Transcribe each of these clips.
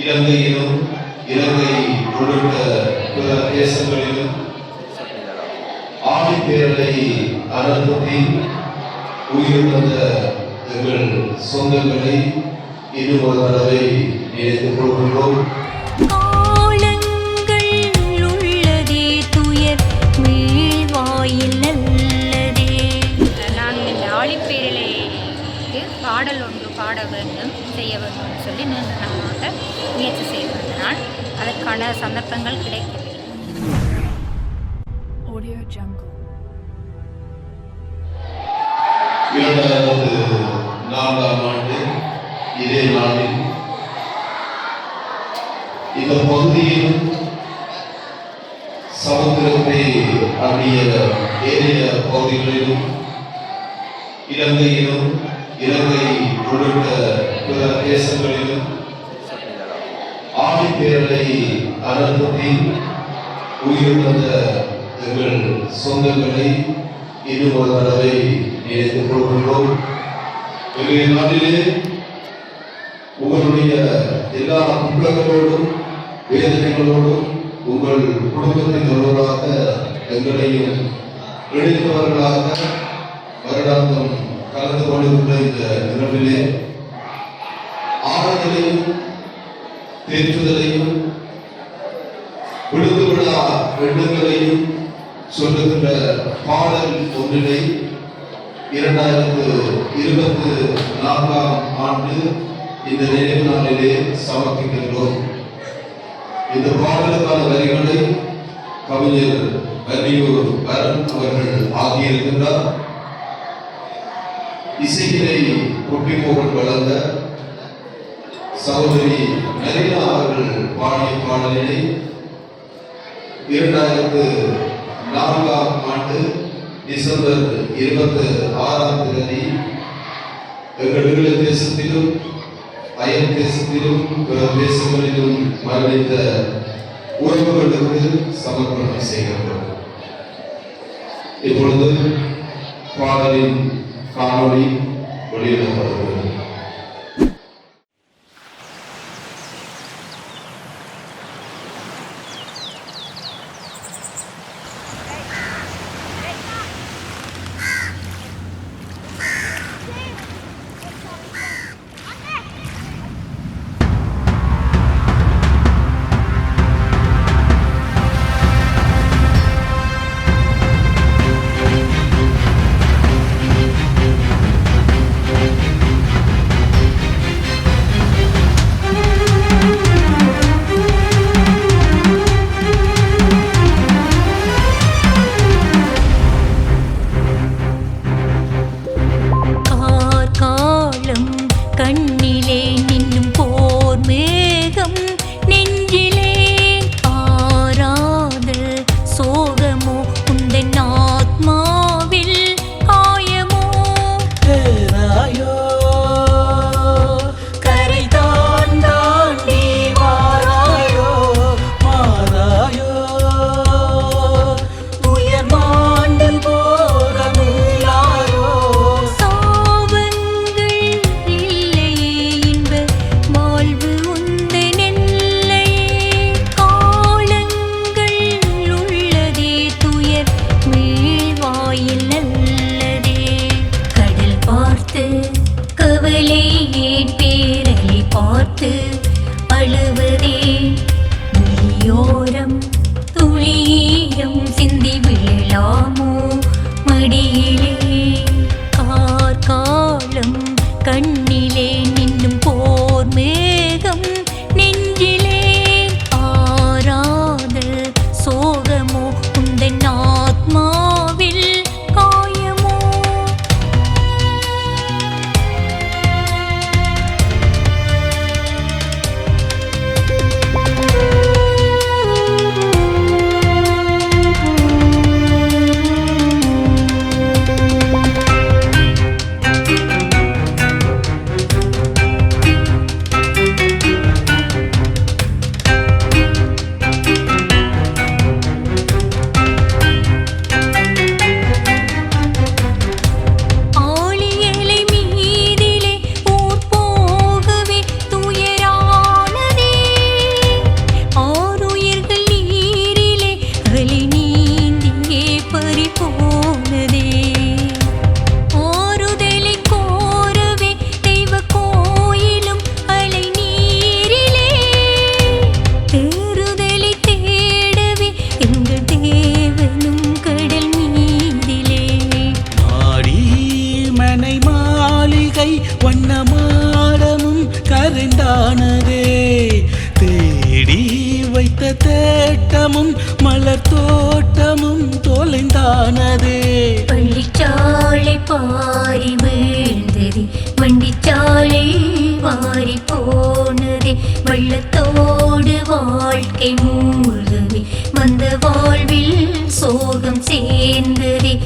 இலங்கையிலும் இலங்கை உள்ளிட்ட பிற தேசங்களிலும் ஆணிப்பேரலை உயிர் வந்த எங்கள் சொந்தங்களை இன்னும் ஒரு தடவை நினைத்துக் கொள்கின்றோம். பாடல் ஒன்று பாட வேண்டும் செய்ய வேண்டும் சொல்லி நீண்ட நாளாக முயற்சி செய்து வந்தனால் அதற்கான சந்தர்ப்பங்கள் கிடைக்கவில்லை. Audio Jungle. இரண்டாயிரத்து நான்காம் ஆண்டு இதே நாளில் இந்த பகுதியில் சமுத்திரத்தை அண்டிய ஏனைய பகுதிகளிலும் இலங்கையிலும் இலங்கை உள்ளிட்ட பிற தேசங்களிலும் ஆணிப்பேரலை அனந்தத்தில் உயிரிழந்த எங்கள் சொந்தங்களை இன்னும் ஒரு தடவை நினைத்துக் கொள்கின்றோம். இன்றைய நாட்டிலே உங்களுடைய எல்லா குற்றங்களோடும் வேதனைகளோடும் உங்கள் குடும்பத்தின் ஒருவராக எங்களையும் இணைத்தவர்களாக வருடாந்தம் கலந்து கொள்கின்ற இந்த நிகழ்விலே ஆறுதலையும் தேற்றுதலையும் விழுந்து விழா எண்ணங்களையும் சொல்லுகின்ற பாடல் ஒன்றினை இரண்டாயிரத்து இருபத்தி நான்காம் ஆண்டு இந்த நினைவு நாளிலே சமர்ப்பிக்கின்றோம். இந்த பாடலுக்கான வரிகளை கவிஞர் வன்னியூர் வரன் அவர்கள் ஆகியிருக்கின்றார். இசையினை குட்டிமோகன் வளர்ந்த சகோதரி மெரினா அவர்கள் பாடிய பாடலினை இரண்டாயிரத்து நான்காம் ஆண்டு டிசம்பர் இருபத்தி ஆறாம் தேதி எங்கள் ஈழ தேசத்திலும் அயல் தேசத்திலும் பிற தேசங்களிலும் மரணித்த உறவுகளுக்கு சமர்ப்பணம் செய்கிறோம் இப்பொழுது பாடலின் Pablo. காணவே. தேடி வைத்த தேட்டமும் மலர் தோட்டமும் தொலைந்தானதே. பள்ளிச்சாலை பாரி வீழ்ந்தது. வண்டிச்சாலை வாரி போனதே. வெள்ளத்தோடு வாழ்க்கை மூழ்கவே வந்த வாழ்வில் சோகம் சேர்ந்ததே.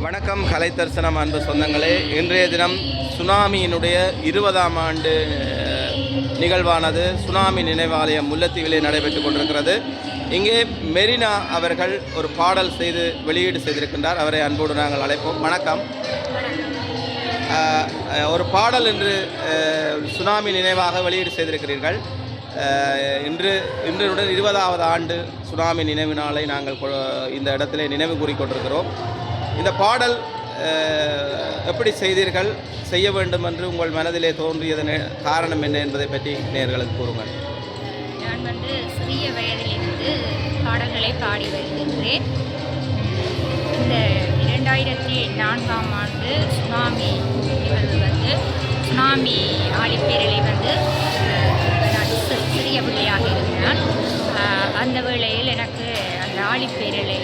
வணக்கம் கலை தரிசனம் அன்பு சொந்தங்களே. இன்றைய தினம் சுனாமியினுடைய இருபதாம் ஆண்டு நிகழ்வானது சுனாமி நினைவாலயம் முல்லத்தீவிலே நடைபெற்று கொண்டிருக்கிறது. இங்கே மெரினா அவர்கள் ஒரு பாடல் செய்து வெளியீடு செய்திருக்கின்றார். அவரை அன்போடு நாங்கள் அழைப்போம். வணக்கம். ஒரு பாடல் என்று சுனாமி நினைவாக வெளியீடு செய்திருக்கிறீர்கள். இன்று இன்றுடன் இருபதாவது ஆண்டு சுனாமி நினைவு நாளை நாங்கள் கொ- இந்த இடத்திலே நினைவு கூறிக்கொண்டிருக்கிறோம் இந்த பாடல் எப்படி செய்தீர்கள் செய்ய வேண்டும் என்று உங்கள் மனதிலே தோன்றியது காரணம் என்ன என்பதை பற்றி நேர்களுக்கு கூறுங்கள். நான் வந்து சிறிய வயதிலிருந்து பாடல்களை பாடி வருகின்றேன். இந்த இரண்டாயிரத்தி நான்காம் ஆண்டு சுனாமி நிகழ்வு வந்து சுனாமி ஆழிப்பேரலை வந்து நான் சிறிய பிள்ளையாக இருந்தேன். அந்த வேளையில் எனக்கு அந்த ஆழிப்பேரலை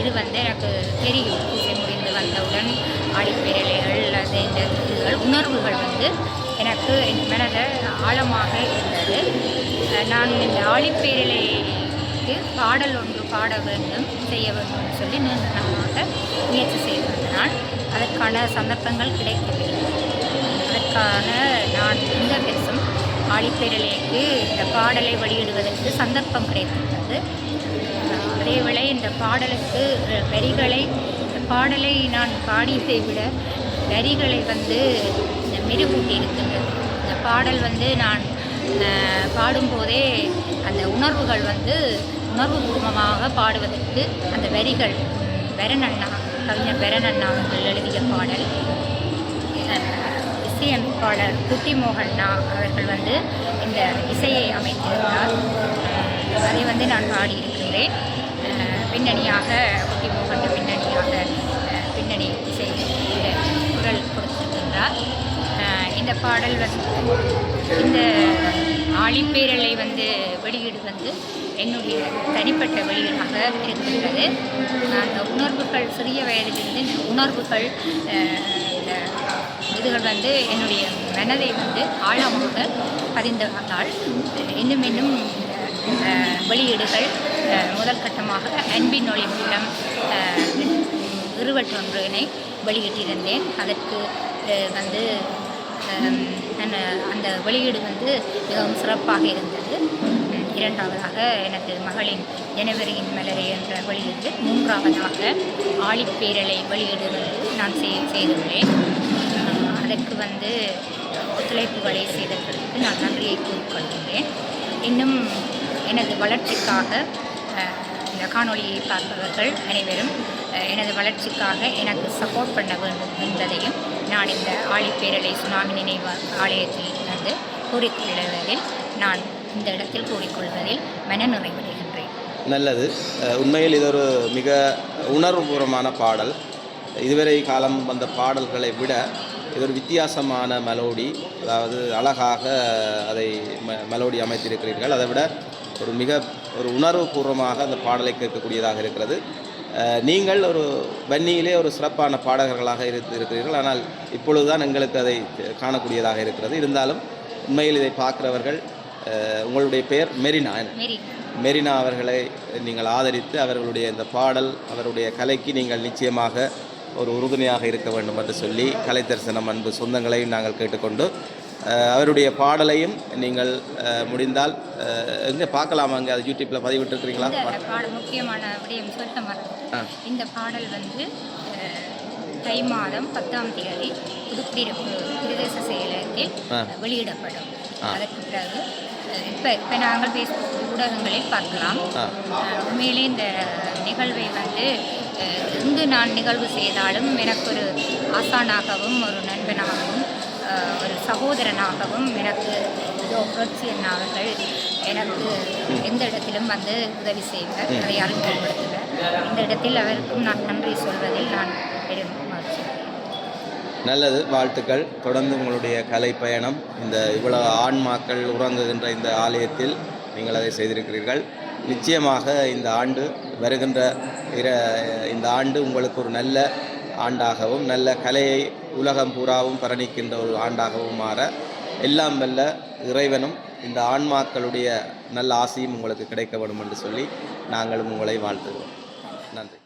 இது வந்து எனக்கு தெரியும். பூசை முடிந்து வந்தவுடன் ஆழிப்பேரலைகள் அது இந்த இதுகள் உணர்வுகள் வந்து எனக்கு என் மனதை ஆழமாக இருந்தது. நான் இந்த ஆழிப்பேரலைக்கு பாடல் ஒன்று பாட வேண்டும் செய்ய வேண்டும் சொல்லி நீண்ட நாளாக முயற்சி செய்து வந்தனால் அதற்கான சந்தர்ப்பங்கள் கிடைக்கவில்லை. அதற்கான நான் இந்த பேசும் ஆழிப்பேரலைக்கு இந்த பாடலை வெளியிடுவதற்கு சந்தர்ப்பம் கிடைத்துள்ளது அதேவேளை இந்த பாடலுக்கு வரிகளை இந்த பாடலை நான் பாடியதை விட வரிகளை வந்து மெருகூட்டி இருக்கின்றது. இந்த பாடல் வந்து நான் பாடும்போதே அந்த உணர்வுகள் வந்து உணர்வுபூர்வமாக பாடுவதற்கு அந்த வரிகள் பெரணண்ணா கவிஞர் பெரணண்ணா அவர்கள் எழுதிய பாடல். இசையமைப்பாளர் குட்டி மோகன்னா அவர்கள் வந்து இந்த இசையை அமைத்திருந்தார். அதை வந்து நான் பாடியிருக்கின்றேன் பின்னணியாக குட்டி மோகன் பின்னணியாக பின்னணி இசை குரல் கொடுத்திருக்கின்றார். இந்த பாடல் வந்து இந்த ஆழிப்பேரலை வந்து வெளியீடு வந்து என்னுடைய தனிப்பட்ட வெளியீடாக இருக்கின்றது. அந்த உணர்வுகள் சிறிய வயதிலிருந்து உணர்வுகள் இதுகள் வந்து என்னுடைய மனதை வந்து ஆழமாக பதிந்ததால் இன்னும் இன்னும் வெளியீடுகள் முதல் கட்டமாக அன்பின் ஒளி மூலம் அஹ், இருவற்றொன்றினை வெளியிட்டிருந்தேன். அதற்கு வந்து அந்த- வெளியீடு வந்து மிகவும் சிறப்பாக இருந்தது. இரண்டாவதாக எனது மகளின் ஜனவரியின் மலரை என்ற வெளியீடு. மூன்றாவதாக ஆழிப்பேரலை வெளியீடு வந்து நான் செய் செய்துள்ளேன். அதற்கு வந்து ஒத்துழைப்புகளை செய்ததற்கு நான் நன்றியை கூறிக்கொள்கிறேன். இன்னும் எனது வளர்ச்சிக்காக இந்த காணொலியை பார்ப்பவர்கள் அனைவரும் எனது வளர்ச்சிக்காக எனக்கு சப்போர்ட் பண்ண வேண்டும் என்பதையும் நான் இந்த ஆழிப்பேரலை சுனாமி நினைவு ஆலயத்தில் வந்து கூறிக்கொள்வதில் நான் இந்த இடத்தில் கூறிக்கொள்வதில் மனநிறைவடைகின்றேன் நல்லது. உண்மையில் இது ஒரு மிக உணர்வுபூர்வமான பாடல். இதுவரை காலம் வந்த பாடல்களை விட இது ஒரு வித்தியாசமான மெலோடி அதாவது அழகாக அதை ம மெலோடி அமைத்திருக்கிறீர்கள். அதை விட ஒரு மிக ஒரு உணர்வுபூர்வமாக அந்த பாடலை கேட்கக்கூடியதாக இருக்கிறது. நீங்கள் ஒரு வன்னியிலே ஒரு சிறப்பான பாடகர்களாக இருந்து இருக்கிறீர்கள். ஆனால் இப்பொழுதுதான் எங்களுக்கு அதை காணக்கூடியதாக இருக்கிறது. இருந்தாலும் உண்மையில் இதை பார்க்கிறவர்கள் உங்களுடைய பெயர் மெரினா. மெரினா அவர்களை நீங்கள் ஆதரித்து அவர்களுடைய இந்த பாடல் அவருடைய கலைக்கு நீங்கள் நிச்சயமாக ஒரு உறுதுணையாக இருக்க வேண்டும் என்று சொல்லி கலை தரிசனம் அன்பு சொந்தங்களையும் நாங்கள் கேட்டுக்கொண்டு அவருடைய பாடலையும் நீங்கள் முடிந்தால் எங்கே பார்க்கலாமா அங்கே அது யூடியூப்பில் பதிவிட்டுருக்கிறீங்களா முக்கியமான விடயம் சொல்ல மறந்தேன். இந்த பாடல் வந்து தை மாதம் பத்தாம் தேதி புதுக்குடியிருப்பு பிரதேச செயலகத்தில். வெளியிடப்படும். அதற்கு பிறகு இப்போ இப்போ நாங்கள் ஃபேஸ்புக் ஊடகங்களில் பார்க்கலாம் உண்மையிலே இந்த நிகழ்வை வந்து எங்கு நான் நிகழ்வு செய்தாலும் எனக்கு ஒரு ஆசானாகவும் ஒரு நண்பனாகவும் ஒரு சகோதரனாகவும் எனக்கு இதோ புரட்சி அண்ணா அவர்கள் எனக்கு எந்த இடத்திலும் வந்து உதவி செய்வார் அதை அறிமுகப்படுத்துவார் இந்த இடத்தில் அவருக்கும் நான் நன்றி சொல்வதில் நான் பெரும் மகிழ்ச்சி. நல்லது வாழ்த்துக்கள். தொடர்ந்து உங்களுடைய கலை பயணம் இந்த இவ்வளவு ஆன்மாக்கள் உறங்குகின்ற இந்த ஆலயத்தில் நீங்கள் அதை செய்திருக்கிறீர்கள். நிச்சயமாக இந்த ஆண்டு வருகின்ற இர இந்த ஆண்டு உங்களுக்கு ஒரு நல்ல ஆண்டாகவும் நல்ல கலையை உலகம் பூராவும் பரணிக்கின்ற ஒரு ஆண்டாகவும் மாற எல்லாம் வல்ல இறைவனும் இந்த ஆன்மாக்களுடைய நல்ல ஆசையும் உங்களுக்கு கிடைக்க வேண்டும் என்று சொல்லி நாங்களும் உங்களை வாழ்த்துகிறோம். நன்றி.